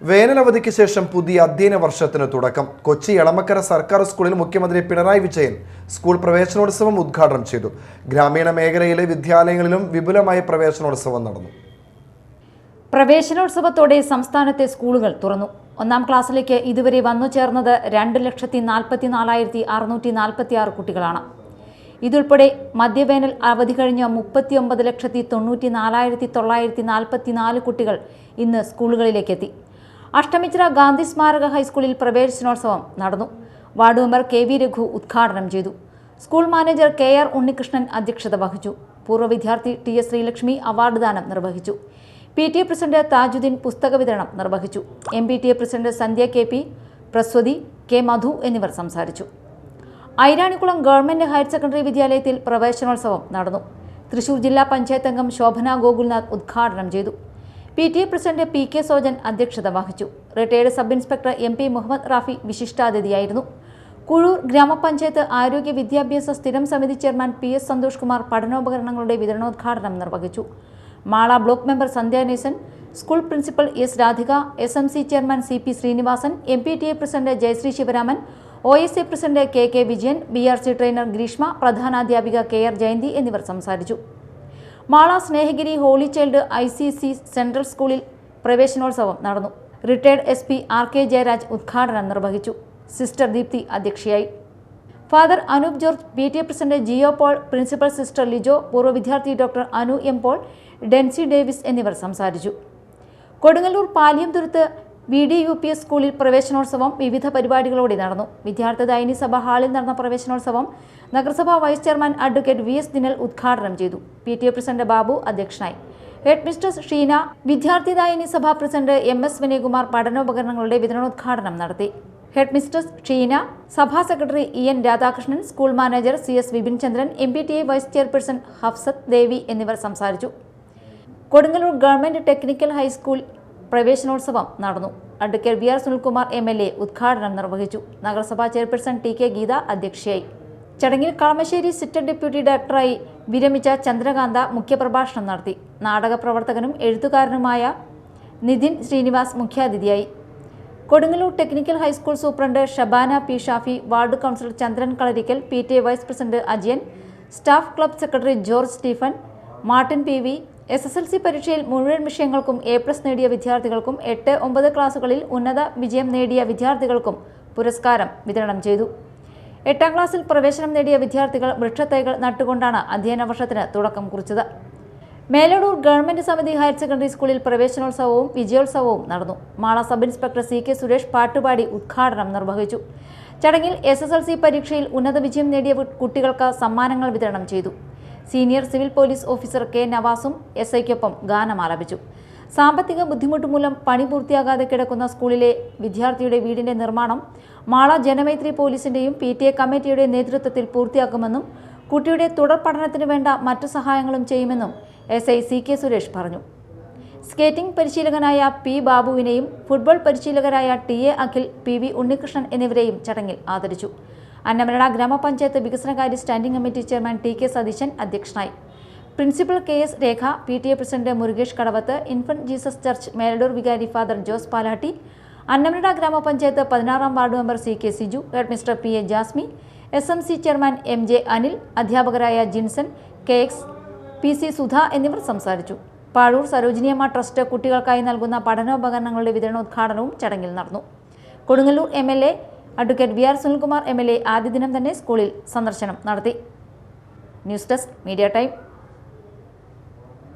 വേനലവധിക്ക് ശേഷം പുതിയ അധ്യയന വർഷത്തിന് തുടക്കം. കൊച്ചി എളമക്കര സർക്കാർ സ്കൂളിൽ മുഖ്യമന്ത്രി പിണറായി വിജയൻ സ്കൂൾ പ്രവേശനോത്സവം ഉദ്ഘാടനം ചെയ്തു. ഗ്രാമീണ മേഖലയിലെ വിദ്യാലയങ്ങളിലും വിപുലമായ പ്രവേശനോത്സവം നടന്നു. പ്രവേശനോത്സവത്തോടെ സംസ്ഥാനത്തെ സ്കൂളുകൾ തുറന്നു. ഒന്നാം ക്ലാസ്സിലേക്ക് ഇതുവരെ വന്നു ചേർന്നത് രണ്ട് ലക്ഷത്തി നാൽപ്പത്തി നാലായിരത്തി അറുന്നൂറ്റി നാൽപ്പത്തി ആറ് കുട്ടികളാണ്. ഇതുൾപ്പെടെ മധ്യവേനൽ അവധി കഴിഞ്ഞ മുപ്പത്തി ഒമ്പത് ലക്ഷത്തി തൊണ്ണൂറ്റി നാലായിരത്തി തൊള്ളായിരത്തി നാൽപ്പത്തി നാല് കുട്ടികൾ ഇന്ന് സ്കൂളുകളിലേക്കെത്തി. അഷ്ടമിച്ചിറ ഗാന്ധി സ്മാരക ഹൈസ്കൂളിൽ പ്രവേശനോത്സവം നടന്നു. Ward member K V Raghu ഉദ്ഘാടനം ചെയ്തു. School manager K R Unnikrishnan അധ്യക്ഷത വഹിച്ചു. പൂർവ വിദ്യാർത്ഥി ടി എസ് ശ്രീലക്ഷ്മി അവാർഡ് ദാനം നിർവഹിച്ചു. P T A president Thajudheen പുസ്തക വിതരണം നിർവഹിച്ചു. M P T A president Sandhya K P Praswathi K Madhu എന്നിവർ സംസാരിച്ചു. ഐരാണിക്കുളം ഗവൺമെന്റ് ഹയർ സെക്കൻഡറി വിദ്യാലയത്തിൽ പ്രവേശനോത്സവം നടന്നു. തൃശൂർ ജില്ലാ പഞ്ചായത്ത് അംഗം ശോഭന ഗോകുൽനാഥ് ഉദ്ഘാടനം ചെയ്തു. P T A president P K Sojan അധ്യക്ഷത വഹിച്ചു. Retired sub inspector M P Muhammad Rafi വിശിഷ്ടാതിഥിയായിരുന്നു. Kuzhur ഗ്രാമപഞ്ചായത്ത് ആരോഗ്യ വിദ്യാഭ്യാസ സ്ഥിരം സമിതി chairman P S Santhosh Kumar പഠനോപകരണങ്ങളുടെ വിതരണോദ്ഘാടനം നിർവഹിച്ചു. Mala block member Sandhyanesan school principal S Radhika S M C chairman C P Sreenivasan M P T A president Jayasree Sivaraman O S A president K K Vijayan B R C trainer Greeshma പ്രധാനാധ്യാപിക K R Jayanthi എന്നിവർ സംസാരിച്ചു. Mala Snehagiri holy child I C C central സ്കൂളിൽ പ്രവേശനോത്സവം നടന്നു. Retired S P R K Jayaraj ഉദ്ഘാടനം നിർവഹിച്ചു. Sister Deepthi അധ്യക്ഷയായി. Father Anoop George P T A president Jio Paul principal sister Lijo പൂർവ വിദ്യാർത്ഥി doctor Anu M Paul Dency Davis എന്നിവർ സംസാരിച്ചു. Kodungallur Paliyam Paliyamthuruth V D U P S സ്കൂളിൽ പ്രവേശനോത്സവം വിവിധ പരിപാടികളോടെ നടന്നു. വിദ്യാർത്ഥി ദൈനി സഭ ഹാളിൽ നടന്ന പ്രവേശനോത്സവം നഗരസഭാ vice chairman advocate V S Dinal ഉദ്ഘാടനം ചെയ്തു. P T A president Babu അധ്യക്ഷനായി. ഹെഡ് മിസ്റ്റർ ഷീന വിദ്യാർത്ഥി ദൈനി സഭാ പ്രസിഡന്റ് എം എസ് വിനയകുമാർ പഠനോപകരണങ്ങളുടെ വിതരണോദ്ഘാടനം നടത്തി. ഹെഡ് മിസ്റ്റർ ഷീന സഭാ secretary E N Radhakrishnan school manager C S Vipin Chandran M P T A vice chairperson Hafsath Devi എന്നിവർ സംസാരിച്ചു. Kodungallur government technical high school പ്രവേശനോത്സവം നടന്നു. Advocate V R Sunilkumar M L A ഉദ്ഘാടനം നിർവഹിച്ചു. നഗരസഭാ chairperson T K Geetha അധ്യക്ഷയായി. ചടങ്ങിൽ Kalamassery sitter deputy ഡയറക്ടറായി വിരമിച്ച ചന്ദ്രകാന്ത മുഖ്യപ്രഭാഷണം നടത്തി. നാടക പ്രവർത്തകനും എഴുത്തുകാരനുമായ നിതിൻ ശ്രീനിവാസ് മുഖ്യാതിഥിയായി. Kodungallur technical high school superintendent Shabana P Shafi ward councillor Chandran Kalarikkal P T vice president Ajayan staff club secretary George Stephen Martin P V S S L C പരീക്ഷയിൽ മുഴുവൻ വിഷയങ്ങൾക്കും എ പ്ലസ് നേടിയ വിദ്യാർത്ഥികൾക്കും എട്ട് ഒമ്പത് ക്ലാസുകളിൽ ഉന്നത വിജയം നേടിയ വിദ്യാർത്ഥികൾക്കും പുരസ്കാരം വിതരണം ചെയ്തു. എട്ടാം ക്ലാസ്സിൽ പ്രവേശനം നേടിയ വിദ്യാർത്ഥികൾ വൃക്ഷത്തൈകൾ നട്ടുകൊണ്ടാണ് അധ്യയന വർഷത്തിന് തുടക്കം കുറിച്ചത്. Meladoor government Samithi higher secondary സ്കൂളിൽ പ്രവേശനോത്സവവും വിജയോത്സവവും നടന്നു. Mala sub inspector C K Suresh പാട്ടുപാടി ഉദ്ഘാടനം നിർവഹിച്ചു. ചടങ്ങിൽ എസ് പരീക്ഷയിൽ ഉന്നത വിജയം നേടിയ കുട്ടികൾക്ക് സമ്മാനങ്ങൾ വിതരണം ചെയ്തു. Senior civil police officer K നവാസും S ഐക്കൊപ്പം ഗാനം ആലപിച്ചു. സാമ്പത്തിക ബുദ്ധിമുട്ട് മൂലം പണി പൂർത്തിയാകാതെ കിടക്കുന്ന സ്കൂളിലെ വിദ്യാർത്ഥിയുടെ വീടിന്റെ നിർമ്മാണം മാള ജനമൈത്രി പോലീസിന്റെയും പി ടി എ കമ്മിറ്റിയുടെ നേതൃത്വത്തിൽ പൂർത്തിയാക്കുമെന്നും കുട്ടിയുടെ തുടർ പഠനത്തിന് വേണ്ട മറ്റു സഹായങ്ങളും ചെയ്യുമെന്നും S I C K Suresh പറഞ്ഞു. സ്കേറ്റിംഗ് പരിശീലകനായ പി ബാബുവിനെയും football പരിശീലകരായ T A Akhil P V Unnikrishnan എന്നിവരെയും ചടങ്ങിൽ ആദരിച്ചു. അന്നമനട ഗ്രാമപഞ്ചായത്ത് വികസനകാര്യ standing committee chairman T K Satheesan അധ്യക്ഷനായി. Principal K S Rekha P T A president Murukesh Kadavath infant Jesus church Meladoor വികാരി ഫാദർ ജോസ് പാലാട്ടി അന്നമനട ഗ്രാമപഞ്ചായത്ത് പതിനാറാം ward member C K Siju headmistress P A Jasmi S M C chairman M J Anil അധ്യാപകരായ Jinson K X P C Sudha എന്നിവർ സംസാരിച്ചു. Pazhoor Sarojiniamma trust കുട്ടികൾക്കായി നൽകുന്ന പഠനോപകരണങ്ങളുടെ വിതരണോദ്ഘാടനവും ചടങ്ങിൽ നടന്നു. Kodungallur M L A advocate V R Sunilkumar M L A ആദ്യ ദിനം തന്നെ സ്കൂളിൽ സന്ദർശനം നടത്തി. News desk media time.